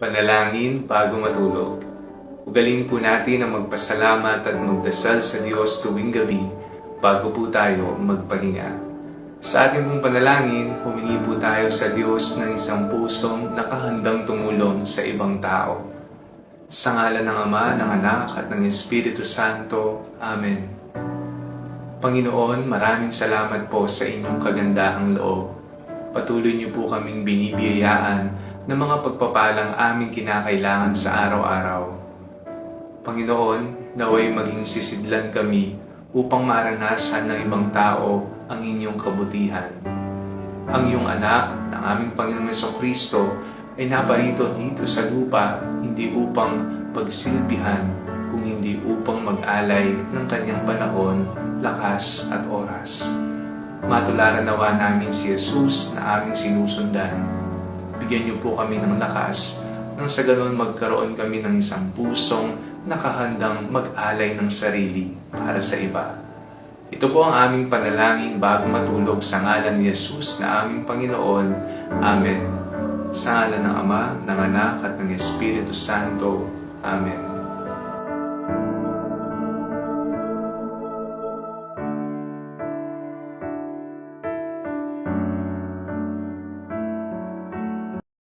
Panalangin bago matulog. Ugalin po natin ang magpasalamat at magdasal sa Diyos tuwing gabi bago po tayo magpahinga. Sa ating pong panalangin, humingi po tayo sa Diyos ng isang pusong nakahandang tumulong sa ibang tao. Sa ngalan ng Ama, ng Anak at ng Espiritu Santo. Amen. Panginoon, maraming salamat po sa inyong kagandahang loob. Patuloy niyo po kaming binibiyayaan ng mga pagpapalang aming kinakailangan sa araw-araw. Panginoon, naway maging sisidlan kami upang maranasan ng ibang tao ang inyong kabutihan. Ang iyong anak ng aming Panginoong Kristo ay naparito dito sa lupa hindi upang pagsilbihan kung hindi upang mag-alay ng kanyang panahon, lakas at oras. Matularan nawa namin si Jesus na aming sinusundan. Bigyan niyo po kami ng lakas nang sa ganon magkaroon kami ng isang pusong nakahandang mag-alay ng sarili para sa iba. Ito po ang aming panalangin bago matulog sa ngalan ni Jesus na aming Panginoon. Amen. Sa ngalan ng Ama, ng Anak at ng Espiritu Santo. Amen.